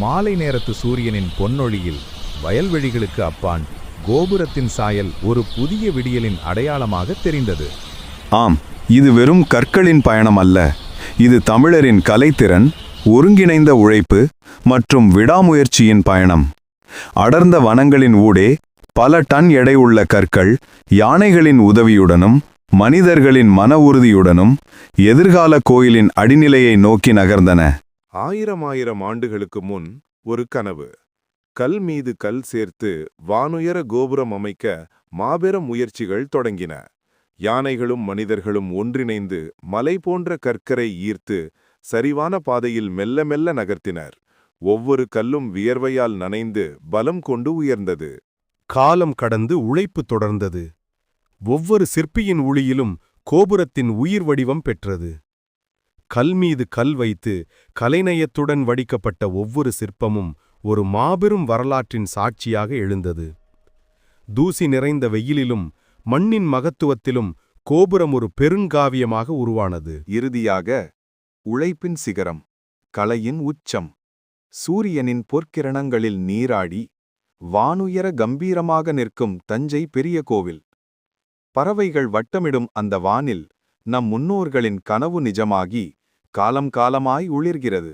மாலை நேரத்து சூரியனின் பொன்னொழியில் வயல்வெளிகளுக்கு அப்பான் கோபுரத்தின் சாயல் ஒரு புதிய விடியலின் அடையாளமாக தெரிந்தது. ஆம் இது வெறும் கற்களின் பயணம் அல்ல. இது தமிழரின் கலைத்திறன் ஒருங்கிணைந்த உழைப்பு மற்றும் விடாமுயற்சியின் பயணம். அடர்ந்த வனங்களின் ஊடே பல டன் எடை உள்ள கற்கள் யானைகளின் உதவியுடனும் மனிதர்களின் மன உறுதியுடனும் எதிர்கால கோயிலின் அடிநிலையை நோக்கி நகர்ந்தன. ஆயிரம் ஆயிரம் ஆண்டுகளுக்கு முன் ஒரு கனவு. கல் மீது கல் சேர்த்து வானுயர கோபுரம் அமைக்க மாபெரும் முயற்சிகள் தொடங்கின. யானைகளும் மனிதர்களும் ஒன்றிணைந்து மலை போன்ற கற்கரை ஈர்த்து சரிவான பாதையில் மெல்ல மெல்ல நகர்த்தினர். ஒவ்வொரு கல்லும் வியர்வையால் நனைந்து பலம் கொண்டு உயர்ந்தது. காலம் கடந்து உழைப்பு தொடர்ந்தது. ஒவ்வொரு சிற்பியின் உளியிலும் கோபுரத்தின் உயிர் வடிவம் பெற்றது. கல் மீது கல் வைத்து கலைநயத்துடன் வடிக்கப்பட்ட ஒவ்வொரு சிற்பமும் ஒரு மாபெரும் வரலாற்றின் சாட்சியாக எழுந்தது. தூசி நிறைந்த வெயிலிலும் மண்ணின் மகத்துவத்திலும் கோபுரம் ஒரு பெருங்காவியமாக உருவானது. இறுதியாக உழைப்பின் சிகரம் கலையின் உச்சம் சூரியனின் பொற்கிரணங்களில் நீராடி வானுயர கம்பீரமாக நிற்கும் தஞ்சை பெரிய கோவில். பறவைகள் வட்டமிடும் அந்த வானில் நம் முன்னோர்களின் கனவு நிஜமாகி காலம் காலமாய் உளிர்கிறது.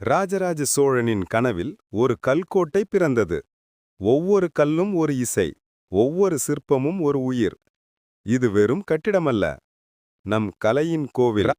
ராஜராஜ சோழனின் கனவில் ஒரு கல்கோட்டை பிறந்தது. ஒவ்வொரு கல்லும் ஒரு இசை ஒவ்வொரு சிற்பமும் ஒரு உயிர். இது வெறும் கட்டிடமல்ல. நம் கலையின் கோவில்